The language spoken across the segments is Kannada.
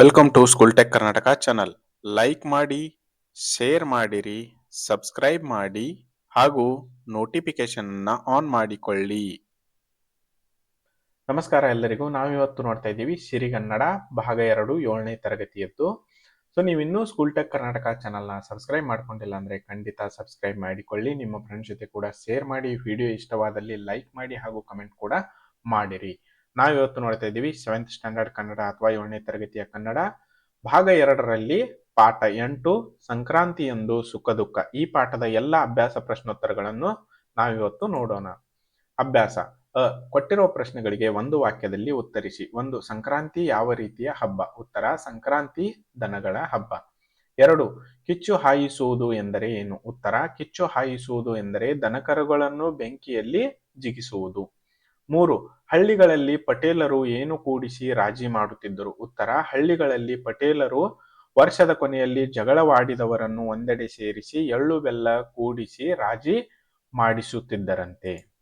Welcome to school tech Karnataka channel like ಮಾಡಿ ಶೇರ್ ಮಾಡಿರಿ ಸಬ್ಸ್ಕ್ರೈಬ್ ಮಾಡಿ, ಹಾಗೂ ನೋಟಿಫಿಕೇಶನ್ ಆನ್ ಮಾಡಿಕೊಳ್ಳಿ. ನಮಸ್ಕಾರ ಎಲ್ಲರಿಗೂ. ನಾವಿವತ್ತು ನೋಡ್ತಾ ಇದ್ದೀವಿ ಸಿರಿಗನ್ನಡ ಭಾಗ ಎರಡು, ಏಳನೇ ತರಗತಿಯದ್ದು. ಸೊ ನೀವು ಇನ್ನೂ ಸ್ಕೂಲ್ ಟೆಕ್ ಕರ್ನಾಟಕ ಚಾನಲ್ನ ಸಬ್ಸ್ಕ್ರೈಬ್ ಮಾಡ್ಕೊಂಡಿಲ್ಲ ಅಂದರೆ ಖಂಡಿತ ಸಬ್ಸ್ಕ್ರೈಬ್ ಮಾಡಿಕೊಳ್ಳಿ. ನಿಮ್ಮ ಫ್ರೆಂಡ್ಸ್ ಜೊತೆ ಕೂಡ ಶೇರ್ ಮಾಡಿ. ವಿಡಿಯೋ ಇಷ್ಟವಾದಲ್ಲಿ ಲೈಕ್ ಮಾಡಿ ಹಾಗೂ ಕಮೆಂಟ್ ಕೂಡ ಮಾಡಿರಿ. ನಾವಿವತ್ತು ನೋಡ್ತಾ ಇದ್ದೀವಿ ಸೆವೆಂತ್ ಸ್ಟ್ಯಾಂಡರ್ಡ್ ಕನ್ನಡ ಅಥವಾ ಏಳನೇ ತರಗತಿಯ ಕನ್ನಡ. ಭಾಗ ಎರಡರಲ್ಲಿ ಪಾಠ ಎಂಟು, ಸಂಕ್ರಾಂತಿಯೊಂದು ಸುಖ ದುಃಖ. ಈ ಪಾಠದ ಎಲ್ಲ ಅಭ್ಯಾಸ ಪ್ರಶ್ನೋತ್ತರಗಳನ್ನು ನಾವಿವತ್ತು ನೋಡೋಣ. ಅಭ್ಯಾಸ. ಅ ಕೊಟ್ಟಿರುವ ಪ್ರಶ್ನೆಗಳಿಗೆ ಒಂದು ವಾಕ್ಯದಲ್ಲಿ ಉತ್ತರಿಸಿ. ಒಂದು, ಸಂಕ್ರಾಂತಿ ಯಾವ ರೀತಿಯ ಹಬ್ಬ? ಉತ್ತರ, ಸಂಕ್ರಾಂತಿ ದನಗಳ ಹಬ್ಬ. ಎರಡು, ಕಿಚ್ಚು ಹಾಯಿಸುವುದು ಎಂದರೆ ಏನು? ಉತ್ತರ, ಕಿಚ್ಚು ಹಾಯಿಸುವುದು ಎಂದರೆ ದನಕರುಗಳನ್ನು ಬೆಂಕಿಯಲ್ಲಿ ಜಿಗಿಸುವುದು. ಮೂರು, ಹಳ್ಳಿಗಳಲ್ಲಿ ಪಟೇಲರು ಏನು ಕೂಡಿಸಿ ರಾಜಿ ಮಾಡುತ್ತಿದ್ದರು? ಉತ್ತರ, ಹಳ್ಳಿಗಳಲ್ಲಿ ಪಟೇಲರು ವರ್ಷದ ಕೊನೆಯಲ್ಲಿ ಜಗಳವಾಡಿದವರನ್ನು ಒಂದೆಡೆ ಸೇರಿಸಿ ಎಳ್ಳು ಬೆಲ್ಲ ಕೂಡಿಸಿ ರಾಜಿ ಮಾಡಿಸುತ್ತಿದ್ದರಂತೆ.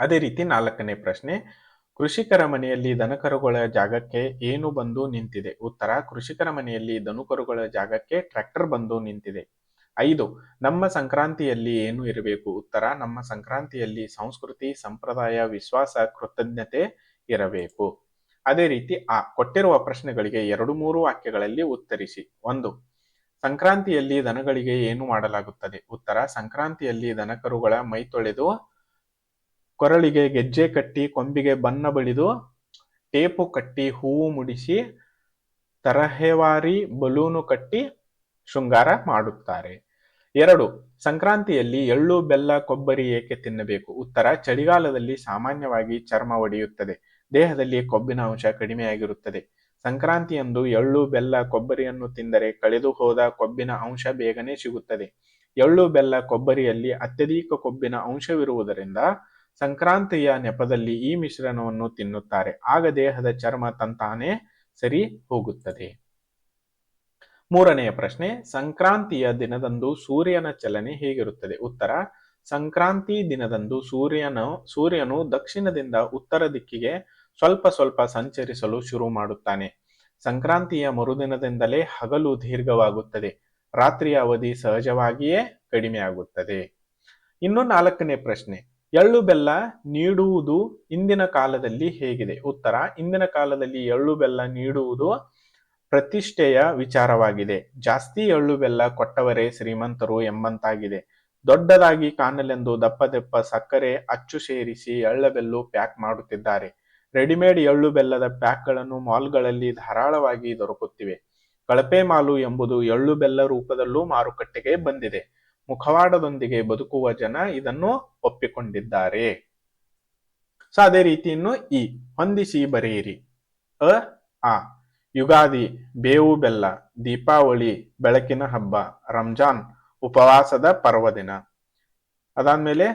ಅದೇ ರೀತಿ ನಾಲ್ಕನೇ ಪ್ರಶ್ನೆ, ಕೃಷಿಕರ ಮನೆಯಲ್ಲಿ ದನಕರುಗಳ ಜಾಗಕ್ಕೆ ಏನು ಬಂದು ನಿಂತಿದೆ? ಉತ್ತರ, ಕೃಷಿಕರ ಮನೆಯಲ್ಲಿ ದನಕರುಗಳ ಜಾಗಕ್ಕೆ ಟ್ರ್ಯಾಕ್ಟರ್ ಬಂದು ನಿಂತಿದೆ. ಐದು, ನಮ್ಮ ಸಂಕ್ರಾಂತಿಯಲ್ಲಿ ಏನು ಇರಬೇಕು? ಉತ್ತರ, ನಮ್ಮ ಸಂಕ್ರಾಂತಿಯಲ್ಲಿ ಸಂಸ್ಕೃತಿ, ಸಂಪ್ರದಾಯ, ವಿಶ್ವಾಸ, ಕೃತಜ್ಞತೆ ಇರಬೇಕು. ಅದೇ ರೀತಿ ಆ ಕೊಟ್ಟಿರುವ ಪ್ರಶ್ನೆಗಳಿಗೆ ಎರಡು ಮೂರು ವಾಕ್ಯಗಳಲ್ಲಿ ಉತ್ತರಿಸಿ. ಒಂದು, ಸಂಕ್ರಾಂತಿಯಲ್ಲಿ ದನಗಳಿಗೆ ಏನು ಮಾಡಲಾಗುತ್ತದೆ? ಉತ್ತರ, ಸಂಕ್ರಾಂತಿಯಲ್ಲಿ ದನಕರುಗಳ ಮೈ ತೊಳೆದು, ಕೊರಳಿಗೆ ಗೆಜ್ಜೆ ಕಟ್ಟಿ, ಕೊಂಬಿಗೆ ಬಣ್ಣ ಬಳಿದು, ಟೇಪು ಕಟ್ಟಿ, ಹೂವು ಮುಡಿಸಿ, ತರಹೇವಾರಿ ಬಲೂನು ಕಟ್ಟಿ ಶೃಂಗಾರ ಮಾಡುತ್ತಾರೆ. ಎರಡು, ಸಂಕ್ರಾಂತಿಯಲ್ಲಿ ಎಳ್ಳು, ಬೆಲ್ಲ, ಕೊಬ್ಬರಿ ಏಕೆ ತಿನ್ನಬೇಕು? ಉತ್ತರ, ಚಳಿಗಾಲದಲ್ಲಿ ಸಾಮಾನ್ಯವಾಗಿ ಚರ್ಮ ಒಡೆಯುತ್ತದೆ. ದೇಹದಲ್ಲಿ ಕೊಬ್ಬಿನ ಅಂಶ ಕಡಿಮೆಯಾಗಿರುತ್ತದೆ. ಸಂಕ್ರಾಂತಿಯಂದು ಎಳ್ಳು, ಬೆಲ್ಲ, ಕೊಬ್ಬರಿಯನ್ನು ತಿಂದರೆ ಕಳೆದು ಹೋದ ಕೊಬ್ಬಿನ ಅಂಶ ಬೇಗನೆ ಸಿಗುತ್ತದೆ. ಎಳ್ಳು, ಬೆಲ್ಲ, ಕೊಬ್ಬರಿಯಲ್ಲಿ ಅತ್ಯಧಿಕ ಕೊಬ್ಬಿನ ಅಂಶವಿರುವುದರಿಂದ ಸಂಕ್ರಾಂತಿಯ ನೆಪದಲ್ಲಿ ಈ ಮಿಶ್ರಣವನ್ನು ತಿನ್ನುತ್ತಾರೆ. ಆಗ ದೇಹದ ಚರ್ಮ ತಂತಾನೆ ಸರಿ ಹೋಗುತ್ತದೆ. ಮೂರನೆಯ ಪ್ರಶ್ನೆ, ಸಂಕ್ರಾಂತಿಯ ದಿನದಂದು ಸೂರ್ಯನ ಚಲನೆ ಹೇಗಿರುತ್ತದೆ? ಉತ್ತರ, ಸಂಕ್ರಾಂತಿ ದಿನದಂದು ಸೂರ್ಯನ, ಸೂರ್ಯನು ದಕ್ಷಿಣದಿಂದ ಉತ್ತರ ದಿಕ್ಕಿಗೆ ಸ್ವಲ್ಪ ಸ್ವಲ್ಪ ಸಂಚರಿಸಲು ಶುರು ಮಾಡುತ್ತಾನೆ. ಸಂಕ್ರಾಂತಿಯ ಮರುದಿನದಿಂದಲೇ ಹಗಲು ದೀರ್ಘವಾಗುತ್ತದೆ. ರಾತ್ರಿಯ ಅವಧಿ ಸಹಜವಾಗಿಯೇ ಕಡಿಮೆಯಾಗುತ್ತದೆ ಇನ್ನು ನಾಲ್ಕನೇ ಪ್ರಶ್ನೆ, ಎಳ್ಳು ಬೆಲ್ಲ ನೀಡುವುದು ಇಂದಿನ ಕಾಲದಲ್ಲಿ ಹೇಗಿದೆ? ಉತ್ತರ, ಇಂದಿನ ಕಾಲದಲ್ಲಿ ಎಳ್ಳು ಬೆಲ್ಲ ನೀಡುವುದು ಪ್ರತಿಷ್ಠೆಯ ವಿಚಾರವಾಗಿದೆ. ಜಾಸ್ತಿ ಎಳ್ಳು ಬೆಲ್ಲ ಕೊಟ್ಟವರೇ ಶ್ರೀಮಂತರು ಎಂಬಂತಾಗಿದೆ. ದೊಡ್ಡದಾಗಿ ಕಾಣಲೆಂದು ದಪ್ಪ ದಪ್ಪ ಸಕ್ಕರೆ ಅಚ್ಚು ಸೇರಿಸಿ ಎಳ್ಳ ಬೆಲ್ಲು ಪ್ಯಾಕ್ ಮಾಡುತ್ತಿದ್ದಾರೆ. ರೆಡಿಮೇಡ್ ಎಳ್ಳು ಬೆಲ್ಲದ ಪ್ಯಾಕ್ಗಳನ್ನು ಮಾಲ್ಗಳಲ್ಲಿ ಧಾರಾಳವಾಗಿ ದೊರಕುತ್ತಿವೆ. ಕಳಪೆ ಮಾಲು ಎಂಬುದು ಎಳ್ಳು ಬೆಲ್ಲ ರೂಪದಲ್ಲೂ ಮಾರುಕಟ್ಟೆಗೆ ಬಂದಿದೆ. ಮುಖವಾಡದೊಂದಿಗೆ ಬದುಕುವ ಜನ ಇದನ್ನು ಒಪ್ಪಿಕೊಂಡಿದ್ದಾರೆ. ಸೊ, ಅದೇ ರೀತಿ ಇನ್ನು ಈ ಹೊಂದಿಸಿ ಬರೆಯಿರಿ. ಅ, ಆ. ಯುಗಾದಿ, ಬೇವು ಬೆಲ್ಲ, ದೀಪಾವಳಿ, ಬೆಳಕಿನ ಹಬ್ಬ, ರಂಜಾನ್, ಉಪವಾಸದ ಪರ್ವದಿನ. ಅದಾದ್ಮೇಲೆ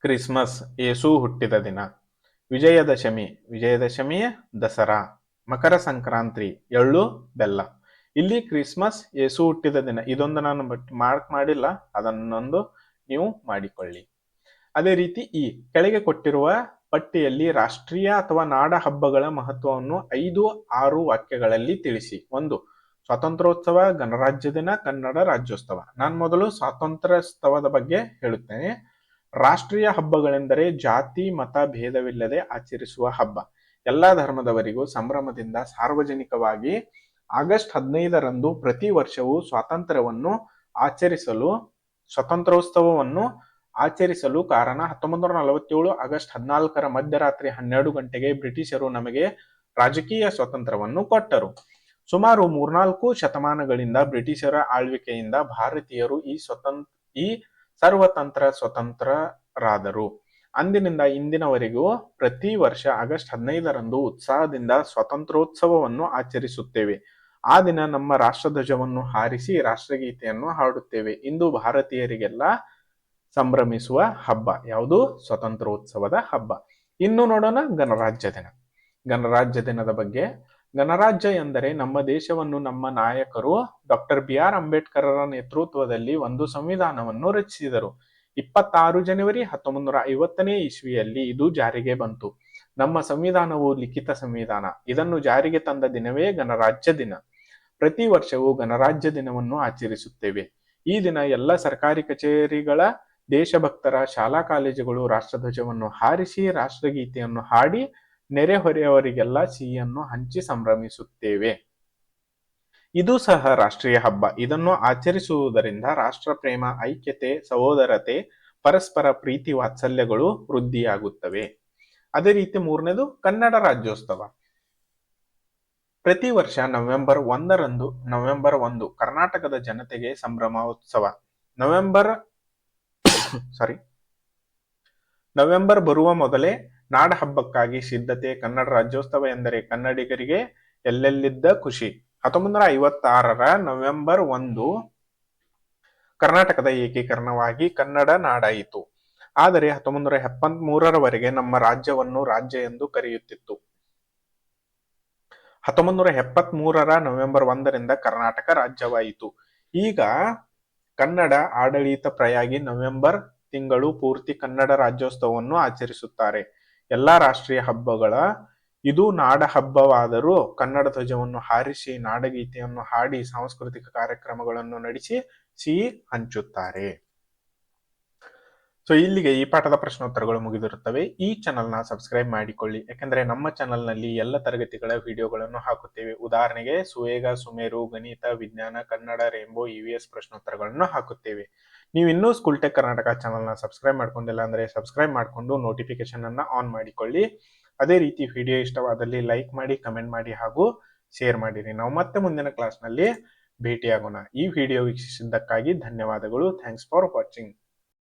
ಕ್ರಿಸ್ಮಸ್, ಏಸು ಹುಟ್ಟಿದ ದಿನ. ವಿಜಯದಶಮಿ, ವಿಜಯದಶಮಿಯ ದಸರಾ. ಮಕರ ಸಂಕ್ರಾಂತಿ, ಎಳ್ಳು, ಬೆಲ್ಲ. ಇಲ್ಲಿ ಕ್ರಿಸ್ಮಸ್, ಏಸು ಹುಟ್ಟಿದ ದಿನ. ಇದೊಂದು ನಾನು ಮಾರ್ಕ್ ಮಾಡಿಲ್ಲ. ಅದನ್ನೊಂದು ನೀವು ಮಾಡಿಕೊಳ್ಳಿ. ಅದೇ ರೀತಿ ಈ ಕೆಳಗೆ ಕೊಟ್ಟಿರುವ ಪಟ್ಟಿಯಲ್ಲಿ ರಾಷ್ಟ್ರೀಯ ಅಥವಾ ನಾಡ ಹಬ್ಬಗಳ ಮಹತ್ವವನ್ನು ಐದು ಆರು ವಾಕ್ಯಗಳಲ್ಲಿ ತಿಳಿಸಿ. ಒಂದು, ಸ್ವಾತಂತ್ರ್ಯೋತ್ಸವ, ಗಣರಾಜ್ಯ ದಿನ, ಕನ್ನಡ ರಾಜ್ಯೋತ್ಸವ. ನಾನು ಮೊದಲು ಸ್ವಾತಂತ್ರ್ಯೋತ್ಸವದ ಬಗ್ಗೆ ಹೇಳುತ್ತೇನೆ. ರಾಷ್ಟ್ರೀಯ ಹಬ್ಬಗಳೆಂದರೆ ಜಾತಿ, ಮತ, ಭೇದವಿಲ್ಲದೆ ಆಚರಿಸುವ ಹಬ್ಬ. ಎಲ್ಲಾ ಧರ್ಮದವರಿಗೂ ಸಂಭ್ರಮದಿಂದ ಸಾರ್ವಜನಿಕವಾಗಿ ಆಗಸ್ಟ್ ಹದಿನೈದರಂದು ಪ್ರತಿ ವರ್ಷವೂ ಸ್ವಾತಂತ್ರ್ಯವನ್ನು ಆಚರಿಸಲು, ಸ್ವಾತಂತ್ರ್ಯೋತ್ಸವವನ್ನು ಆಚರಿಸಲು ಕಾರಣ ಹತ್ತೊಂಬತ್ತು ನೂರ ನಲವತ್ತೇಳು ಆಗಸ್ಟ್ ಹದಿನಾಲ್ಕರ ಮಧ್ಯರಾತ್ರಿ ಹನ್ನೆರಡು ಗಂಟೆಗೆ ಬ್ರಿಟಿಷರು ನಮಗೆ ರಾಜಕೀಯ ಸ್ವಾತಂತ್ರ್ಯವನ್ನು ಕೊಟ್ಟರು. ಸುಮಾರು ಮೂರ್ನಾಲ್ಕು ಶತಮಾನಗಳಿಂದ ಬ್ರಿಟಿಷರ ಆಳ್ವಿಕೆಯಿಂದ ಭಾರತೀಯರು ಈ ಸ್ವತಂತ್ರ ಈ ಸರ್ವತಂತ್ರ ಸ್ವತಂತ್ರರಾದರು. ಅಂದಿನಿಂದ ಇಂದಿನವರೆಗೂ ಪ್ರತಿ ವರ್ಷ ಆಗಸ್ಟ್ ಹದಿನೈದರಂದು ಉತ್ಸಾಹದಿಂದ ಸ್ವಾತಂತ್ರ್ಯೋತ್ಸವವನ್ನು ಆಚರಿಸುತ್ತೇವೆ. ಆ ದಿನ ನಮ್ಮ ರಾಷ್ಟ್ರಧ್ವಜವನ್ನು ಹಾರಿಸಿ ರಾಷ್ಟ್ರಗೀತೆಯನ್ನು ಹಾಡುತ್ತೇವೆ. ಇಂದು ಭಾರತೀಯರಿಗೆಲ್ಲ ಸಂಭ್ರಮಿಸುವ ಹಬ್ಬ, ಯಾವುದು? ಸ್ವತಂತ್ರೋತ್ಸವದ ಹಬ್ಬ. ಇನ್ನು ನೋಡೋಣ ಗಣರಾಜ್ಯ ದಿನ. ಗಣರಾಜ್ಯ ದಿನದ ಬಗ್ಗೆ. ಗಣರಾಜ್ಯ ಎಂದರೆ ನಮ್ಮ ದೇಶವನ್ನು ನಮ್ಮ ನಾಯಕರು ಡಾಕ್ಟರ್ ಬಿ ಆರ್ ಅಂಬೇಡ್ಕರರ ನೇತೃತ್ವದಲ್ಲಿ ಒಂದು ಸಂವಿಧಾನವನ್ನು ರಚಿಸಿದರು. ಇಪ್ಪತ್ತಾರು ಜನವರಿ ಹತ್ತೊಂಬತ್ತು ನೂರ ಐವತ್ತನೇ ಇಸ್ವಿಯಲ್ಲಿ ಇದು ಜಾರಿಗೆ ಬಂತು. ನಮ್ಮ ಸಂವಿಧಾನವು ಲಿಖಿತ ಸಂವಿಧಾನ. ಇದನ್ನು ಜಾರಿಗೆ ತಂದ ದಿನವೇ ಗಣರಾಜ್ಯ ದಿನ. ಪ್ರತಿ ವರ್ಷವೂ ಗಣರಾಜ್ಯ ದಿನವನ್ನು ಆಚರಿಸುತ್ತೇವೆ. ಈ ದಿನ ಎಲ್ಲ ಸರ್ಕಾರಿ ಕಚೇರಿಗಳ ದೇಶಭಕ್ತರ ಶಾಲಾ ಕಾಲೇಜುಗಳು ರಾಷ್ಟ್ರಧ್ವಜವನ್ನು ಹಾರಿಸಿ ರಾಷ್ಟ್ರಗೀತೆಯನ್ನು ಹಾಡಿ ನೆರೆಹೊರೆಯವರಿಗೆಲ್ಲ ಸಿಹಿಯನ್ನು ಹಂಚಿ ಸಂಭ್ರಮಿಸುತ್ತೇವೆ. ಇದು ಸಹ ರಾಷ್ಟ್ರೀಯ ಹಬ್ಬ. ಇದನ್ನು ಆಚರಿಸುವುದರಿಂದ ರಾಷ್ಟ್ರ ಪ್ರೇಮ ಐಕ್ಯತೆ, ಸಹೋದರತೆ, ಪರಸ್ಪರ ಪ್ರೀತಿ ವಾತ್ಸಲ್ಯಗಳು ವೃದ್ಧಿಯಾಗುತ್ತವೆ. ಅದೇ ರೀತಿ ಮೂರನೇದು ಕನ್ನಡ ರಾಜ್ಯೋತ್ಸವ. ಪ್ರತಿ ವರ್ಷ ನವೆಂಬರ್ ಒಂದರಂದು, ನವೆಂಬರ್ ಒಂದು ಕರ್ನಾಟಕದ ಜನತೆಗೆ ಸಂಭ್ರಮೋತ್ಸವ. ನವೆಂಬರ್ ಸಾರಿ ನವೆಂಬರ್ ಬರುವ ಮೊದಲೇ ನಾಡ ಹಬ್ಬಕ್ಕಾಗಿ ಸಿದ್ಧತೆ, ಕನ್ನಡ ರಾಜ್ಯೋತ್ಸವ ಎಂದರೆ ಕನ್ನಡಿಗರಿಗೆ ಎಲ್ಲೆಲ್ಲಿದ್ದ ಖುಷಿ? ಹತ್ತೊಂಬತ್ತು ನೂರ ಐವತ್ತಾರರ ನವೆಂಬರ್ ಒಂದು ಕರ್ನಾಟಕದ ಏಕೀಕರಣವಾಗಿ ಕನ್ನಡ ನಾಡಾಯಿತು ಆದರೆ ಹತ್ತೊಂಬತ್ತು ನೂರ ಎಪ್ಪತ್ತ್ ಮೂರರವರೆಗೆ ನಮ್ಮ ರಾಜ್ಯವನ್ನು ರಾಜ್ಯ ಎಂದು ಕರೆಯುತ್ತಿತ್ತು. ಹತ್ತೊಂಬತ್ತು ನೂರ ಎಪ್ಪತ್ತ್ ಮೂರರ ನವೆಂಬರ್ ಒಂದರಿಂದ ಕರ್ನಾಟಕ ರಾಜ್ಯವಾಯಿತು. ಈಗ ಕನ್ನಡ ಆಡಳಿತ ಪ್ರಯಾಗಿ ನವೆಂಬರ್ ತಿಂಗಳು ಪೂರ್ತಿ ಕನ್ನಡ ರಾಜ್ಯೋತ್ಸವವನ್ನು ಆಚರಿಸುತ್ತಾರೆ. ಎಲ್ಲಾ ರಾಷ್ಟ್ರೀಯ ಹಬ್ಬಗಳ ಇದು ನಾಡ ಹಬ್ಬವಾದರೂ ಕನ್ನಡ ಧ್ವಜವನ್ನು ಹಾರಿಸಿ, ನಾಡಗೀತೆಯನ್ನು ಹಾಡಿ, ಸಾಂಸ್ಕೃತಿಕ ಕಾರ್ಯಕ್ರಮಗಳನ್ನು ನಡೆಸಿ, ಸಿಹಿ ಹಂಚುತ್ತಾರೆ. ಸೊ ಇಲ್ಲಿಗೆ ಈ ಪಾಠದ ಪ್ರಶ್ನೋತ್ತರಗಳು ಮುಗಿದಿರುತ್ತವೆ. ಈ ಚಾನಲ್ನ ಸಬ್ಸ್ಕ್ರೈಬ್ ಮಾಡಿಕೊಳ್ಳಿ. ಯಾಕೆಂದರೆ ನಮ್ಮ ಚಾನಲ್ನಲ್ಲಿ ಎಲ್ಲ ತರಗತಿಗಳ ವಿಡಿಯೋಗಳನ್ನು ಹಾಕುತ್ತೇವೆ. ಉದಾಹರಣೆಗೆ ಸುವೇಗ, ಸುಮೇರು, ಗಣಿತ, ವಿಜ್ಞಾನ, Kannada rainbow E V S ಪ್ರಶ್ನೋತ್ತರಗಳನ್ನು ಹಾಕುತ್ತೇವೆ. ನೀವು ಇನ್ನೂ ಸ್ಕೂಲ್ ಟೆಕ್ ಕರ್ನಾಟಕ ಚಾನಲ್ನ ಸಬ್ಸ್ಕ್ರೈಬ್ ಮಾಡ್ಕೊಂಡಿಲ್ಲ ಅಂದ್ರೆ ಸಬ್ಸ್ಕ್ರೈಬ್ ಮಾಡಿಕೊಂಡು ನೋಟಿಫಿಕೇಶನ್ ಅನ್ನು ಆನ್ ಮಾಡಿಕೊಳ್ಳಿ. ಅದೇ ರೀತಿ ವಿಡಿಯೋ ಇಷ್ಟವಾದಲ್ಲಿ ಲೈಕ್ ಮಾಡಿ ಕಮೆಂಟ್ ಮಾಡಿ ಹಾಗೂ ಶೇರ್ ಮಾಡಿರಿ. ನಾವು ಮತ್ತೆ ಮುಂದಿನ ಕ್ಲಾಸ್ನಲ್ಲಿ ಭೇಟಿಯಾಗೋಣ. ಈ ವಿಡಿಯೋ ವೀಕ್ಷಿಸಿದ್ದಕ್ಕಾಗಿ ಧನ್ಯವಾದಗಳು. Thanks for watching